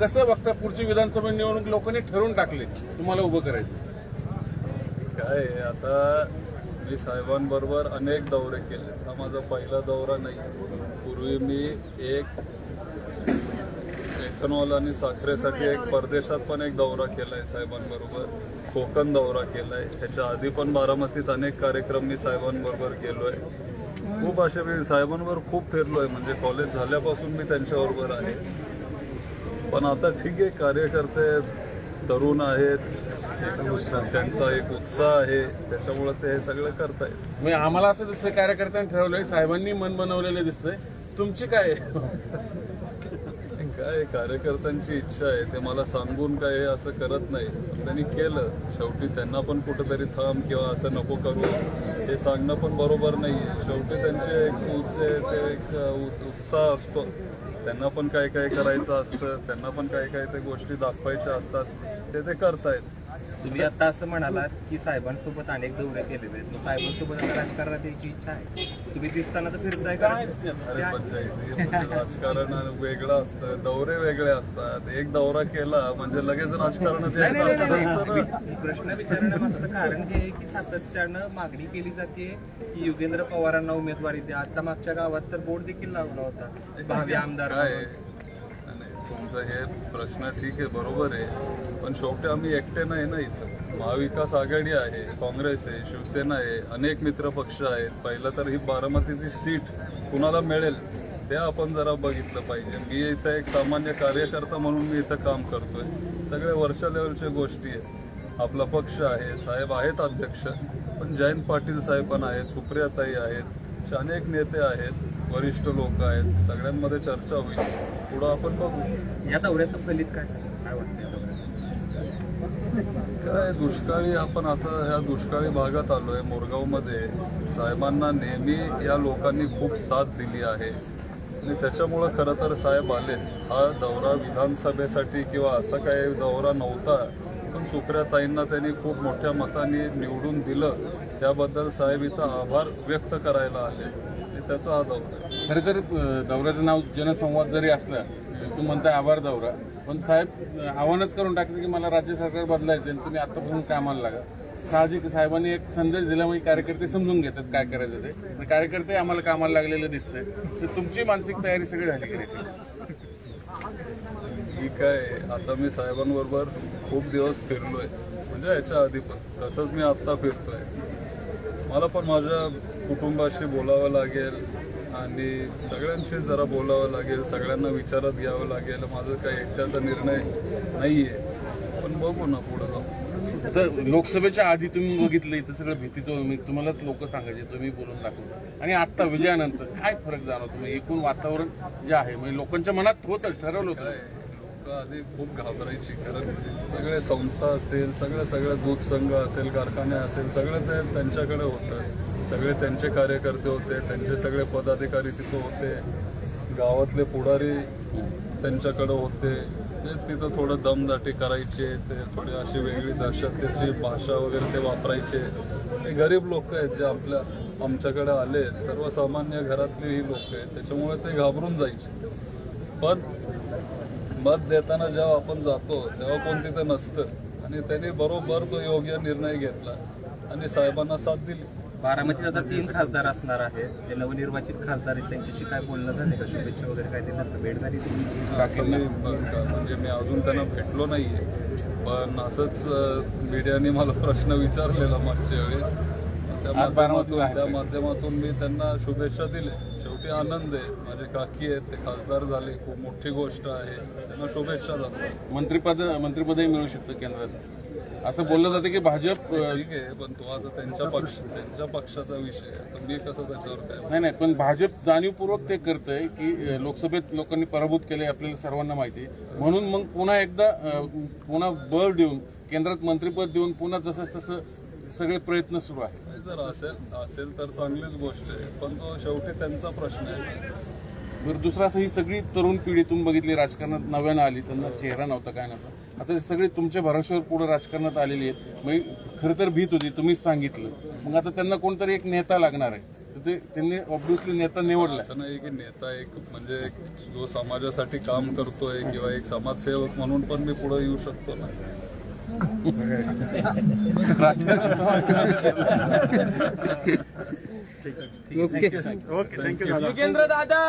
कसं बघता पुढची विधानसभा निवडणूक लोकांनी ठरवून टाकले? तुम्हाला उभं करायचं. काय आता मी साहेबांबरोबर अनेक दौरे केले. हा माझा पहिला दौरा नाही. पूर्वी मी एक एथनॉल आणि साखरेसाठी एक परदेशात पण एक दौरा केलाय साहेबांबरोबर. कोकण दौरा केलाय. ह्याच्या आधी पण बारामतीत अनेक कार्यक्रम मी साहेबांबरोबर गेलोय खूप असे मी साहेबांवर खूप फिरलोय. म्हणजे कॉलेज झाल्यापासून मी त्यांच्याबरोबर आहे. पण आता ठीक आहे कार्यकर्ते तरुण आहेत. त्यांचा एक उत्साह आहे. त्याच्यामुळे ते हे सगळं करतायत. म्हणजे आम्हाला असं दिसतंय कार्यकर्त्यांनी ठरवलंय साहेबांनी मन बनवलेलं दिसतंय. तुमची काय? काय कार्यकर्त्यांची इच्छा आहे. ते मला सांगून काय हे असं करत नाही. त्यांनी केलं. शेवटी त्यांना पण कुठेतरी थांब किंवा असं नको करू. हे सांगणं पण बरोबर नाही आहे शेवटी त्यांचे एक उचे ते एक उत्साह असतो. त्यांना पण काय काय करायचं असतं त्यांना पण काय काय ते गोष्टी दाखवायच्या असतात ते ते करतायत. तुम्ही आता असं म्हणालात की साहेबांसोबत अनेक दौरे केलेले आहेत. मग साहेबांसोबत आता राजकारणात यायची इच्छा आहे? तुम्ही दिसताना तर फिरताय का? पंचायती म्हणजे राजकारण वेगळं असतं. दौरे वेगळे असतात. एक दौरा केला म्हणजे लगेच राजकारणात प्रश्न विचारण्यामागचं कारण हे आहे की सातत्यानं मागणी केली जाते की युगेंद्र पवारांना उमेदवारी द्या. आता मागच्या गावात तर बोर्ड देखील लावला होता. भावी आमदार नाही, तुमचा हे प्रश्न ठीक आहे बरोबर आहे. पण शेवटी आम्ही एकटे नाही ना इथं. महाविकास आघाडी आहे काँग्रेस आहे शिवसेना आहे अनेक मित्र पक्ष आहेत. पहिलं तर ही बारामतीची सीट कुणाला मिळेल ते आपण जरा बघितलं पाहिजे. मी इथं एक सामान्य कार्यकर्ता म्हणून मी इथं काम करतोय. सगळ्या वरच्या लेवलच्या गोष्टी आहेत. आपला पक्ष आहे साहेब आहेत अध्यक्ष पण जयंत पाटील साहेब पण आहेत सुप्रियाताई आहेत. अनेक नेते आहेत वरिष्ठ लोक आहेत सगळ्यांमध्ये चर्चा होईल. पुढं आपण बघू. या दौऱ्याचं फलित काय काय वाटतं? काय दुष्काळी आपण आता ह्या दुष्काळी भागात आलोय मोरगावमध्ये. साहेबांना नेहमी या लोकांनी खूप साथ दिली आहे. आणि त्याच्यामुळं खरं तर साहेब आले हा दौरा विधानसभेसाठी किंवा असा काही दौरा नव्हता पण सुप्रियाताईंना त्यांनी खूप मोठ्या मताने निवडून दिलं. त्याबद्दल साहेब इथं आभार व्यक्त करायला आले. त्याचा हा दौरा आहे. खरं तर दौऱ्याचं नाव जनसंवाद जरी असलं तू म्हणताय आभार दौरा. पण साहेब आव्हानच करून टाकलं की मला राज्य सरकार बदलायचं आणि तुम्ही आतापासून कामाला लागा. साहजिक साहेबांनी एक संदेश दिला म्हणजे कार्यकर्ते समजून घेतात काय करायचं ते. कार्यकर्ते आम्हाला कामाला लागलेलं दिसतंय. तर तुमची मानसिक तयारी सगळी झाली करायची आहे आता मी साहेबांबरोबर खूप दिवस फिरलोय. म्हणजे याच्या आधी पण. तसंच मी आत्ता फिरतोय. मला पण माझ्या कुटुंबाशी बोलावं लागेल आणि सगळ्यांशी जरा बोलावं लागेल सगळ्यांना विचारात घ्यावं लागेल. माझं काही एकट्याचा निर्णय नाहीये. पण बघू ना पुढं जाऊ तर लोकसभेच्या आधी तुम्ही बघितलं इथं सगळं भीतीचं मी तुम्हालाच लोक सांगायचे तुम्ही बोलून दाखवलं आणि आता विजयानंतर काय फरक जाणवतो? तुम्ही एकूण वातावरण जे आहे म्हणजे लोकांच्या मनात होतं ठरवलं होतं. काय? लोक आधी खूप घाबरायची. कारण म्हणजे सगळे संस्था असतील सगळे सगळे दूध संघ असेल कारखाने असेल सगळं ते त्यांच्याकडे होतं. सगळे त्यांचे कार्यकर्ते होते त्यांचे सगळे पदाधिकारी तिथं होते. गावातले पुढारी त्यांच्याकडे होते. ते तिथं थोडं दमदाटी करायचे ते थोडी अशी वेगळी दहशतीची भाषा वगैरे ते वापरायचे. ते गरीब लोक आहेत जे आपल्या आमच्याकडे आले. सर्वसामान्य घरातली ही लोक आहेत. त्याच्यामुळे ते घाबरून जायचे. पण मत देताना जेव्हा आपण जातो तेव्हा कोण तिथं नसतं. आणि त्यांनी बरोबर तो योग्य निर्णय घेतला. आणि साहेबांना साथ दिली. बारामतीत आता तीन खासदार असणार आहेत. जे नवनिर्वाचित खासदार आहेत त्यांच्याशी काय बोलणं झाले का? शुभेच्छा वगैरे काय दिलं तर भेट झाली असं मी म्हणजे मी अजून त्यांना भेटलो नाहीये. पण असंच मीडियाने मला प्रश्न विचारलेला मागच्या वेळेस. त्या माध्यमातून त्या ते. माध्यमातून मी त्यांना शुभेच्छा दिल्या. शेवटी आनंद आहे. माझे काकी आहेत ते खासदार झाले. खूप मोठी गोष्ट आहे. त्यांना शुभेच्छाच असतात मंत्रीपद मंत्रीपदही मिळू शकतं केंद्रात. असं बोललं जातं की भाजप ठीक आहे पण तो आता त्यांच्या पक्ष त्यांच्या पक्षाचा विषय आहे. मी कसं त्याच्यावर काय नाही नाही. पण भाजप जाणीवपूर्वक ते करतंय की अं, लोकसभेत लोकांनी पराभूत केले आपल्याला सर्वांना माहिती आहे. म्हणून मग पुन्हा एकदा अं, पुन्हा बळ देऊन केंद्रात मंत्रीपद देऊन पुन्हा जसं तसं सगळे प्रयत्न सुरू आहेत. जर असेल असेल तर चांगलीच गोष्ट आहे. पण तो शेवटी त्यांचा प्रश्न आहे. बरं दुसरं असं ही सगळी तरुण पिढी तुम्ही बघितली राजकारणात नव्यानं आली त्यांना चेहरा नव्हता काय नव्हता. आता सगळे तुमच्या भरोश्यावर पुढे राजकारणात आलेली आहेत. मग खरं तर भीत होती तुम्हीच सांगितलं. मग आता त्यांना कोणतरी एक नेता लागणार आहे. तर ते त्यांनी ऑब्विसली नेता निवडला. असं नाही की नेता एक म्हणजे एक जो समाजासाठी काम करतोय किंवा एक समाजसेवक म्हणून पण मी पुढे येऊ शकतो ना. राजकारण समाजसेवा ओके थँक्यू युगेंद्र दादा